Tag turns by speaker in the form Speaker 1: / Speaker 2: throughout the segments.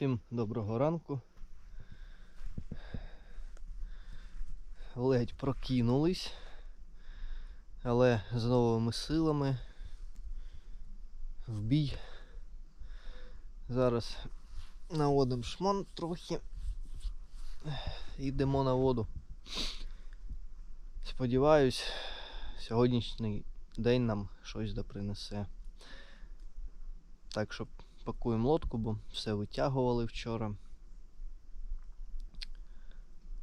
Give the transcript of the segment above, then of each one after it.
Speaker 1: Всім доброго ранку. Ледь прокинулись, але з новими силами в бій. Зараз наводимо шмон трохи. Йдемо на воду. Сподіваюсь, сьогоднішній день нам щось да принесе. Так що пакуємо лодку, бо все витягували вчора.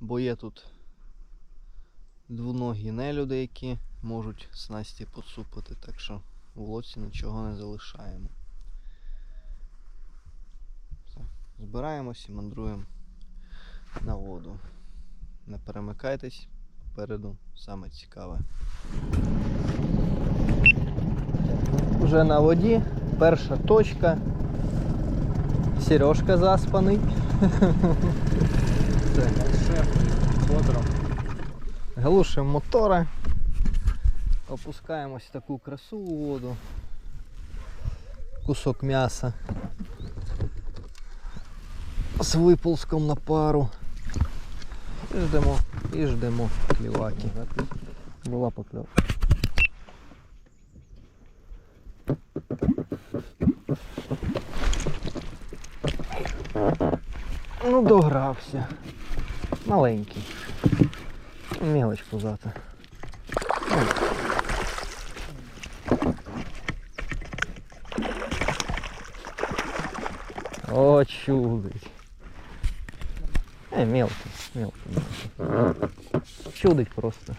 Speaker 1: Бо є тут двоногі нелюди, які можуть снасті поцупити, так що в лодці нічого не залишаємо. Все. Збираємось і мандруємо на воду. Не перемикайтесь, попереду саме цікаве. Вже на воді, перша точка. Сережка заспаний.
Speaker 2: Бодро.
Speaker 1: Глушимо мотора. Опускаємось в таку красу у воду. Кусок м'яса. З виползком на пару. І ждемо, і ждемо кліваки. Була покльовка. Ну, догрався. Маленький. Мелочь пузата. О, чудить. Э, мелкий, мелкий, мелкий. Чудить просто.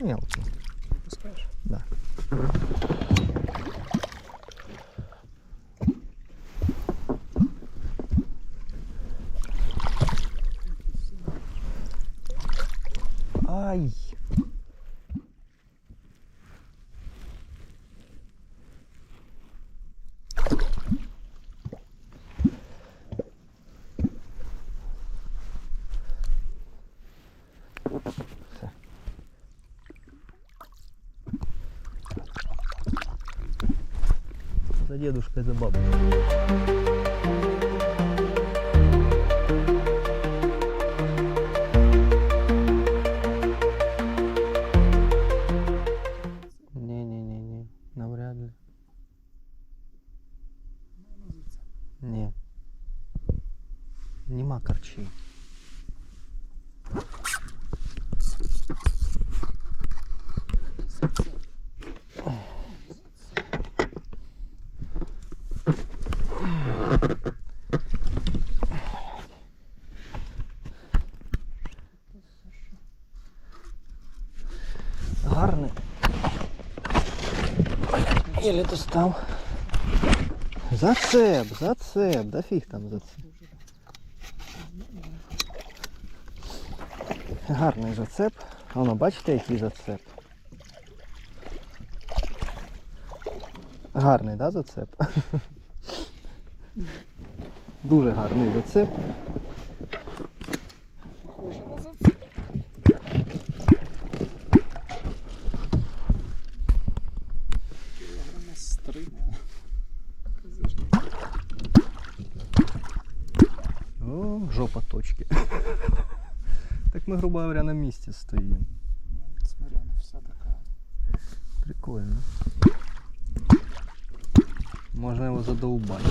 Speaker 1: Мелкий.
Speaker 2: Пускаєш?
Speaker 1: Да. Ай. За дедушкой, за бабушкой. Єлі достав. Зацеп, зацеп, да фіг там зацеп. Гарний зацеп. Воно, бачите, який зацеп? Гарний, да, зацеп? Дуже гарний зацеп.
Speaker 2: Похоже на зацеп. Кілограма з три.
Speaker 1: О, жопа точки. Так ми, грубо говоря, на місці стоїмо.
Speaker 2: Смотря на вся така.
Speaker 1: Прикольно. Можна його задовбати.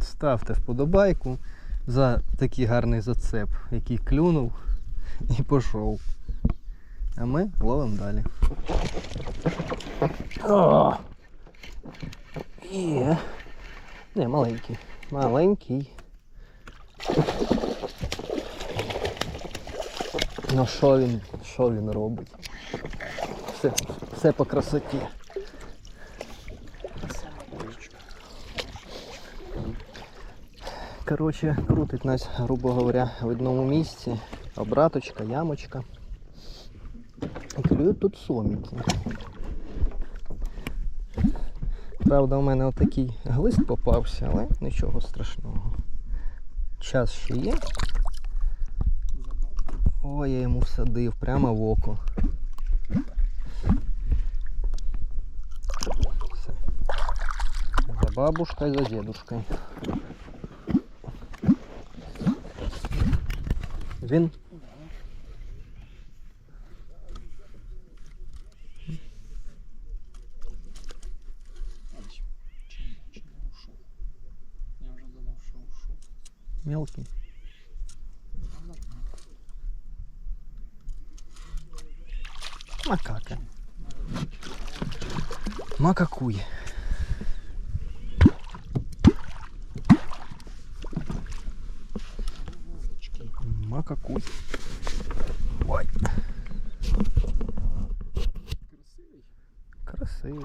Speaker 1: Ставте вподобайку за такий гарний зацеп, який клюнув і пішов. А ми ловимо далі. О! Є. Не, маленький. Маленький. Ну що він, що він робить? Все, все по красоті. Коротше, крутить нас, грубо говоря, в одному місці. Обраточка, ямочка. Клюють тут соміки. Правда, у мене отакий глист попався, але нічого страшного. Час ще є. Ой, я йому всадив прямо в око. Все. За
Speaker 2: бабушкою,
Speaker 1: за
Speaker 2: дедушкою. Він
Speaker 1: Макака. Макакуй. Макакуй. Ой,
Speaker 2: Красивий.
Speaker 1: красивий.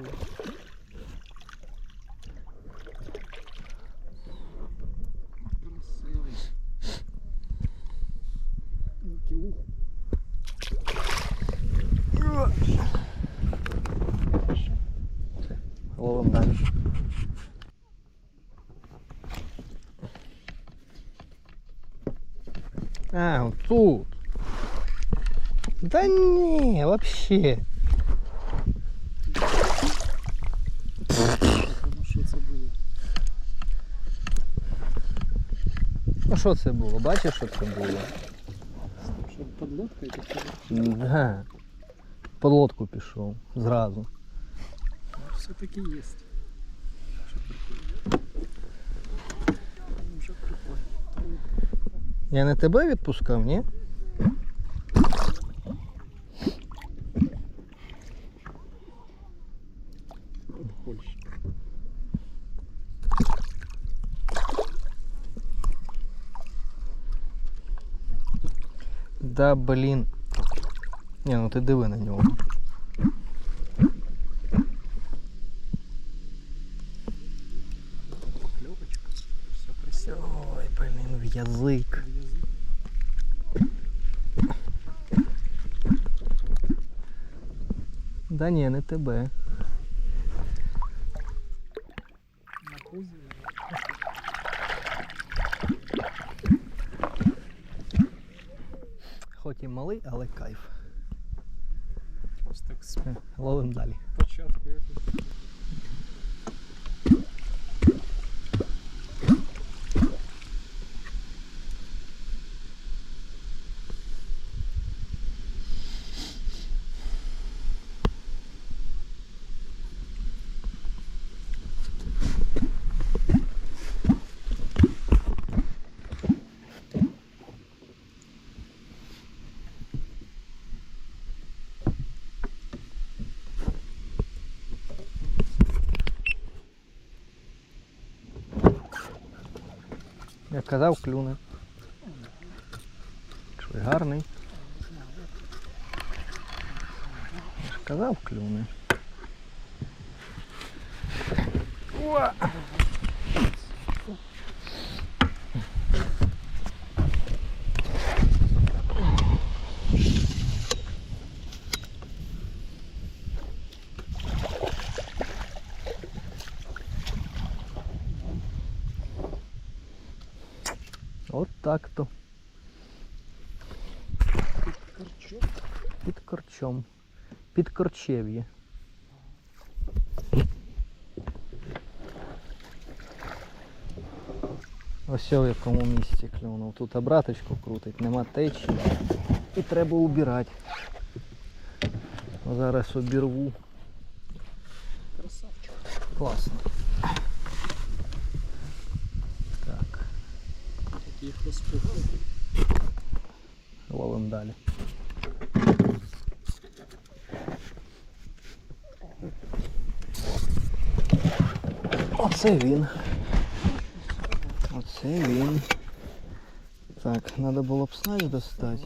Speaker 2: Красивий. Ну, кілуху.
Speaker 1: Ловим далі. А, вот тут. Да не, вообще.
Speaker 2: Ну, що це було?
Speaker 1: Ну що це? Що,
Speaker 2: подлодка якась?
Speaker 1: Да. Под лодку пішов зразу.
Speaker 2: Все-таки є. Що таке? Ну, Вже прикольно.
Speaker 1: Я не тебе відпускав, ні?
Speaker 2: От Польща.
Speaker 1: Да, блін. Ні, ну ти диви на нього. Язик. Да ні, не тебе.
Speaker 2: На пузі.
Speaker 1: Хоч і малий, але кайф.
Speaker 2: Ось так
Speaker 1: Е, Ловим далі.
Speaker 2: початку якось.
Speaker 1: Я казав, клюне. Чуй гарний. Як Казав, клюне. Уа! От так то. Під корчом. Під корчев'є. Ось в якому місці клюнув. Тут обраточку крутить, нема течії. І треба убирати. Зараз обірву.
Speaker 2: Красавчик.
Speaker 1: Класно. Так,
Speaker 2: Такий їх розпугав.
Speaker 1: ловим далі. Оце він. Оце він. Так, треба було б снасть достати.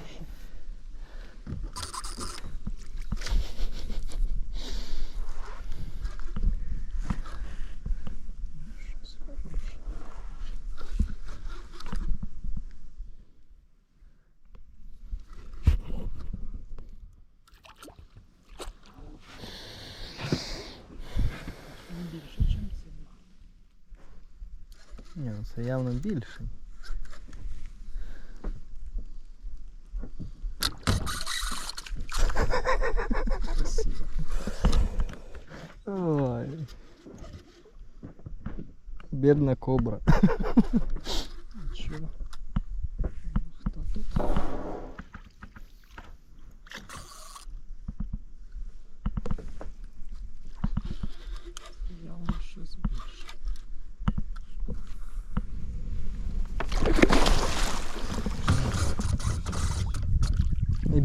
Speaker 2: це
Speaker 1: явно більший.
Speaker 2: Красиво.
Speaker 1: Ой. Бідна кобра.
Speaker 2: Нічого.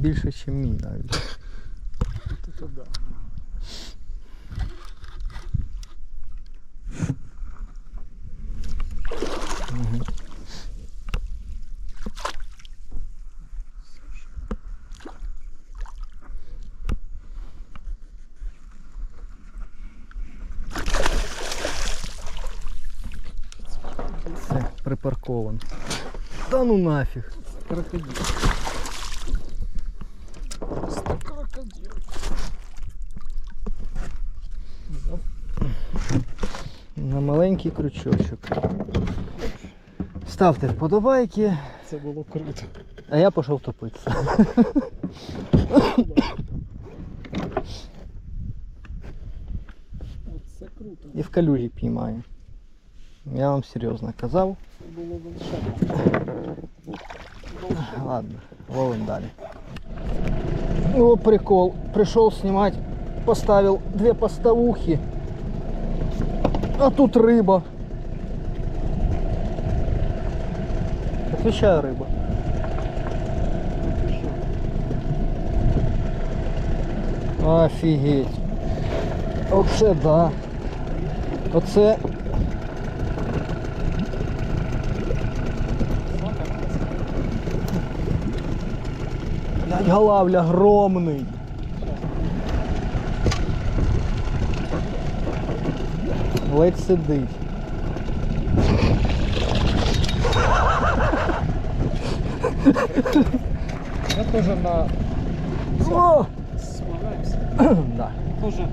Speaker 2: більше,
Speaker 1: ніж мій навіть.
Speaker 2: Тут да.
Speaker 1: Мгм. Все, припаркован. Та ну нафіг.
Speaker 2: Крокодил.
Speaker 1: маленький крючочок. Ставте вподобайки,
Speaker 2: Це було круто.
Speaker 1: а я пішов топитися.
Speaker 2: Це круто.
Speaker 1: І в калюжі піймаю. Я вам серйозно казав.
Speaker 2: Це було волшебно.
Speaker 1: Ладно, ловим далі. О, прикол. Пришел снимать, поставил две поставухи. А тут рыба. Отвечаю рыба. Офігеть. Оце да. Оце блядь, голавля огромний. Ледь сидить.
Speaker 2: Я тоже на
Speaker 1: О! Да.
Speaker 2: Тоже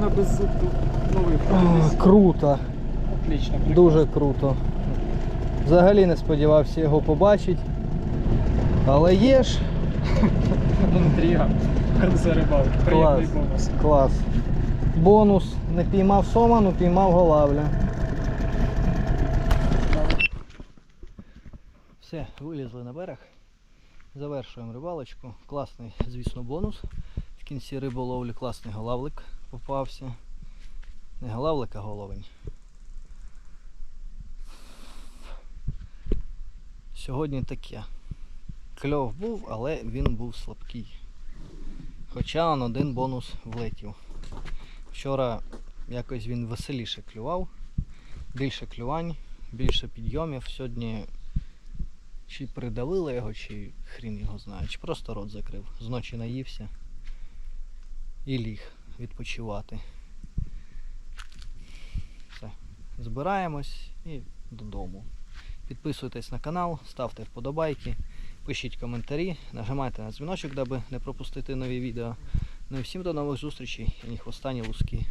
Speaker 2: на беззубку новий
Speaker 1: О. Круто.
Speaker 2: Отлично, прикольно.
Speaker 1: Дуже круто. Взагалі не сподівався його побачити. Але є ж
Speaker 2: Інтрига. За рибалки. Приємний
Speaker 1: Клас.
Speaker 2: бонус.
Speaker 1: клас. Бонус. Не піймав сома, ну піймав голавля. Все, вилізли на берег. Завершуємо рибалочку. Класний, звісно, бонус. В кінці риболовлі класний голавлик попався. Не голавлик, а головень. Сьогодні таке. Кльов був, але він був слабкий. Хоча он один бонус влетів. Вчора якось він веселіше клював, більше клювань, більше підйомів. Сьогодні чи придавили його, чи хрін його знає, чи просто рот закрив. Зночі наївся і ліг відпочивати. Все. Збираємось і додому. Підписуйтесь на канал, ставте вподобайки, пишіть коментарі, нажимайте на дзвіночок, даби не пропустити нові відео. Ну і всім до нових зустрічей. І ні хвоста, ні луски.